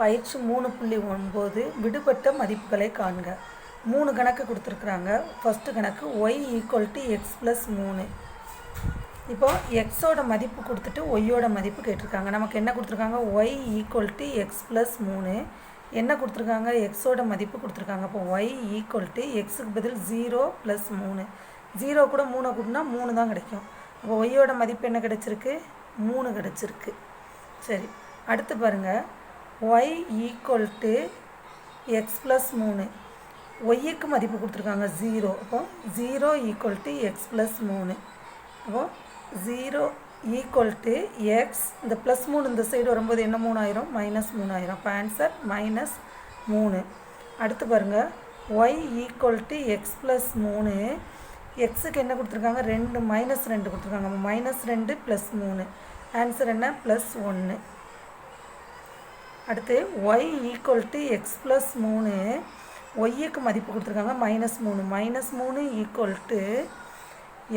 பயிற்சி மூணு புள்ளி ஒன்பது விடுபட்ட மதிப்புகளை காண்க. மூணு கணக்கு கொடுத்துருக்குறாங்க. ஃபஸ்ட்டு கணக்கு Y equal to X plus மூணு. இப்போ எக்ஸோட மதிப்பு கொடுத்துட்டு ஒய்யோட மதிப்பு கேட்டிருக்காங்க. நமக்கு என்ன கொடுத்துருக்காங்க? Y equal to X plus மூணு. என்ன கொடுத்துருக்காங்க? எக்ஸோட மதிப்பு கொடுத்துருக்காங்க. அப்போ ஒய் ஈக்குவல் டு எக்ஸுக்கு பதில் ஜீரோ ப்ளஸ் மூணு. ஜீரோ கூட மூணை கூட்டினா மூணு தான் கிடைக்கும். அப்போ ஒய்யோட மதிப்பு என்ன கிடைச்சிருக்கு? மூணு கிடச்சிருக்கு. சரி அடுத்து பாருங்கள் Y equal to X plus மூணு. ஒய்யுக்கு மதிப்பு கொடுத்துருக்காங்க ஜீரோ அப்போ zero equal to X plus மூணு. அப்போ ஜீரோ ஈக்குவல் டு எக்ஸ் இந்த ப்ளஸ் மூணு இந்த சைடு வரும்போது என்ன மூணாயிரம்? மைனஸ் மூணாயிரம். அப்போ ஆன்சர் மைனஸ் மூணு. அடுத்து பாருங்கள் Y equal to X plus மூணு. எக்ஸுக்கு என்ன கொடுத்துருக்காங்க? ரெண்டு. மைனஸ் ரெண்டு கொடுத்துருக்காங்க. மைனஸ் ரெண்டு ப்ளஸ் மூணு. ஆன்சர் என்ன? ப்ளஸ் ஒன்று அடுத்து Y equal to X plus மூணு. ஒய்யுக்கு மதிப்பு கொடுத்துருக்காங்க மைனஸ் மூணு. மைனஸ் மூணு ஈக்குவல் டு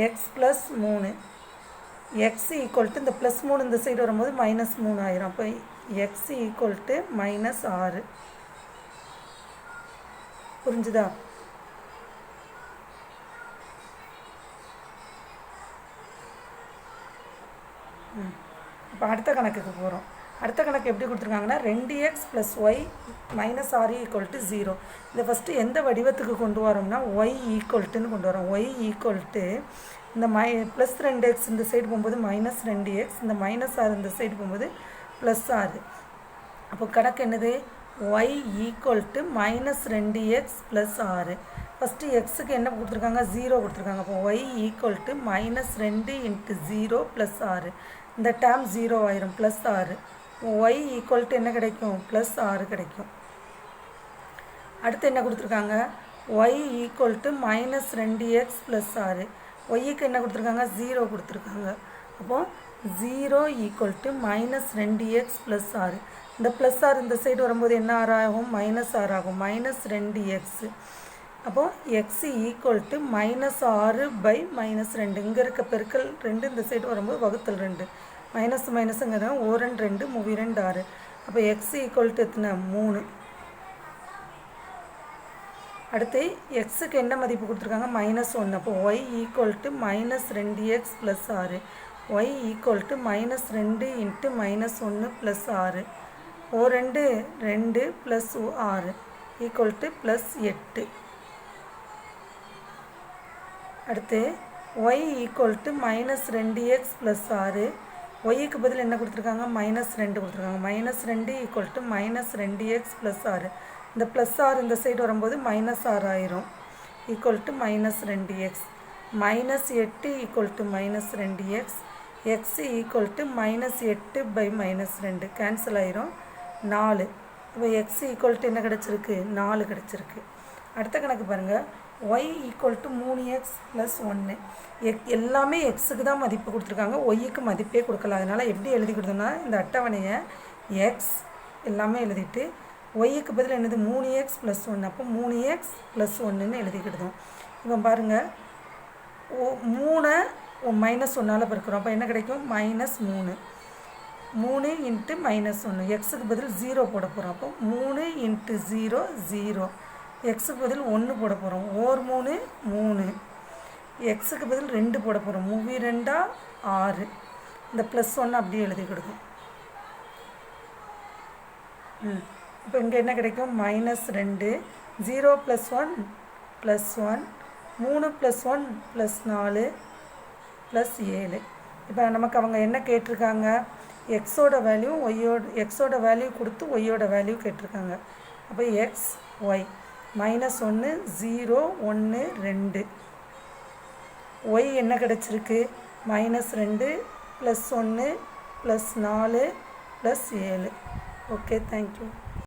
எக்ஸ் ப்ளஸ் மூணு. எக்ஸ் ஈக்குவல் டு இந்த ப்ளஸ் மூணு இந்த சைடு வரும்போது மைனஸ் மூணு ஆயிரும். அப்போ எக்ஸ் ஈக்குவல் டு மைனஸ் ஆறு. புரிஞ்சுதா? ம். இப்போ அடுத்த கணக்குக்கு போகிறோம் அடுத்த கணக்கு எப்படி கொடுத்துருக்காங்கன்னா ரெண்டு X plus Y minus R equal to zero இதை ஃபஸ்ட்டு எந்த வடிவத்துக்கு கொண்டு வரோம்னா ஒய் ஈக்குவல்ட்டுன்னு கொண்டு வரோம். ஒய் ஈக்குவல் டு இந்த மை ப்ளஸ் ரெண்டு எக்ஸ் இந்த சைடு போகும்போது மைனஸ் ரெண்டு எக்ஸ் இந்த மைனஸ் ஆறு இந்த சைடு போகும்போது ப்ளஸ் ஆறு அப்போ கணக்கு என்னது? ஒய் ஈக்குவல் டு மைனஸ் ரெண்டு எக்ஸ் ப்ளஸ் ஆறு ஃபஸ்ட்டு எக்ஸுக்கு என்ன கொடுத்துருக்காங்க? ஜீரோ கொடுத்துருக்காங்க. அப்போ ஒய் ஈக்குவல் டு மைனஸ் ரெண்டு இன்ட்டு ஜீரோ ப்ளஸ் ஆறு இந்த டேர்ம் ஜீரோ ஆயிரும். ப்ளஸ் ஆறு ஒய் ஈக்குவல் டு என்ன கிடைக்கும்? ப்ளஸ் ஆறு கிடைக்கும். அடுத்து என்ன கொடுத்துருக்காங்க? ஒய் ஈக்குவல் டு மைனஸ் ரெண்டு எக்ஸ் ப்ளஸ் ஆறு. ஒய்க்கு என்ன கொடுத்துருக்காங்க? ஜீரோ கொடுத்துருக்காங்க. அப்போது ஜீரோ ஈக்குவல் டு மைனஸ் ரெண்டு எக்ஸ் ப்ளஸ் ஆறு. இந்த ப்ளஸ் ஆறு இந்த சைடு வரும்போது என்ன ஆறு ஆகும்? மைனஸ் ஆறு ஆகும். மைனஸ் ரெண்டு எக்ஸு அப்போது எக்ஸ் ஈக்குவல் டு மைனஸ் ஆறு பை மைனஸ் ரெண்டு. இங்கே இருக்க பெருக்கல் ரெண்டு இந்த சைடு வரும்போது வகுத்தல் ரெண்டு. மைனஸ் மைனஸுங்கிறது ஓ ரெண்டு ரெண்டு மூவி ரெண்டு ஆறு. அப்போ எக்ஸ் ஈக்குவல் டு எத்தனை? மூணு. அடுத்து எக்ஸுக்கு என்ன மதிப்பு கொடுத்துருக்காங்க? மைனஸ் ஒன்று அப்போ ஒய் ஈக்குவல் டு மைனஸ் ரெண்டு எக்ஸ் ப்ளஸ் ஆறு. ஒய் ஈக்குவல் டு மைனஸ் ரெண்டு இன்ட்டு மைனஸ் ஒன்று ப்ளஸ் ஆறு. ஓ ரெண்டு ரெண்டு ப்ளஸ் ஆறு ஈக்குவல் டு ப்ளஸ் எட்டு. அடுத்து ஒய் ஈக்குவல் டு மைனஸ் ரெண்டு எக்ஸ் ப்ளஸ் ஆறு. ஒய்க்கு பதில் என்ன கொடுத்துருக்காங்க? மைனஸ் ரெண்டு கொடுத்துருக்காங்க. மைனஸ் ரெண்டு ஈக்குவல் டு மைனஸ் ரெண்டு எக்ஸ் ப்ளஸ் ஆறு இந்த ப்ளஸ் ஆறு இந்த சைடு வரும்போது மைனஸ் ஆறு ஆயிரும். ஈக்குவல் டு மைனஸ் ரெண்டு எக்ஸ் மைனஸ் எட்டு ஈக்குவல் டு மைனஸ் ரெண்டு X X equal to minus எட்டு பை மைனஸ் ரெண்டு. கேன்சல் ஆயிரும். நாலு. இப்போ எக்ஸ் ஈக்குவல் டு என்ன கிடச்சிருக்கு? நாலு கிடச்சிருக்கு. அடுத்த கணக்கு பாருங்கள் ஒய் ஈக்குவல் டு மூணு எக்ஸ் ப்ளஸ் ஒன்று எக் எல்லாமே எக்ஸுக்கு தான் மதிப்பு கொடுத்துருக்காங்க. ஒய்யுக்கு மதிப்பே கொடுக்கல. அதனால் எப்படி எழுதி கொடுத்தோம்னா இந்த அட்டவணையை எக்ஸ் எல்லாமே எழுதிட்டு ஒய்யுக்கு பதில் என்னது? மூணு எக்ஸ் ப்ளஸ் ஒன்று அப்போ மூணு எக்ஸ் ப்ளஸ் ஒன்றுன்னு எழுதிக்கிடுதோம். இப்போ பாருங்கள் ஓ மூணை மைனஸ் ஒன்றால் பிறக்கிறோம் அப்போ என்ன கிடைக்கும்? மைனஸ் மூணு. மூணு இன்ட்டு மைனஸ் ஒன்று எக்ஸுக்கு பதில் ஜீரோ போட போகிறோம் அப்போ மூணு இன்ட்டு ஜீரோ ஜீரோ எக்ஸுக்கு பதில் ஒன்று போட போகிறோம் ஓர் மூணு மூணு. எக்ஸுக்கு பதில் ரெண்டு போட போகிறோம் மூவி ரெண்டா ஆறு. இந்த ப்ளஸ் ஒன்று அப்படியே எழுதி கொடுக்கும். ம். இப்போ இங்கே என்ன கிடைக்கும்? மைனஸ் ரெண்டு. Zero plus one plus one மூணு ப்ளஸ் ஒன் ப்ளஸ் நாலு ப்ளஸ் ஏழு. இப்போ நமக்கு அவங்க என்ன கேட்டிருக்காங்க? எக்ஸோட வேல்யூ ஒய்யோட எக்ஸோட வேல்யூ கொடுத்து ஒய்யோட வேல்யூ கேட்டிருக்காங்க. அப்போ எக்ஸ் ஒய் மைனஸ் ஒன்று ஜீரோ ஒன்று ரெண்டு. ஒய் என்ன கிடச்சிருக்கு? மைனஸ் ரெண்டு ப்ளஸ் ஒன்று ப்ளஸ் நாலு ப்ளஸ் ஏழு. Okay thank you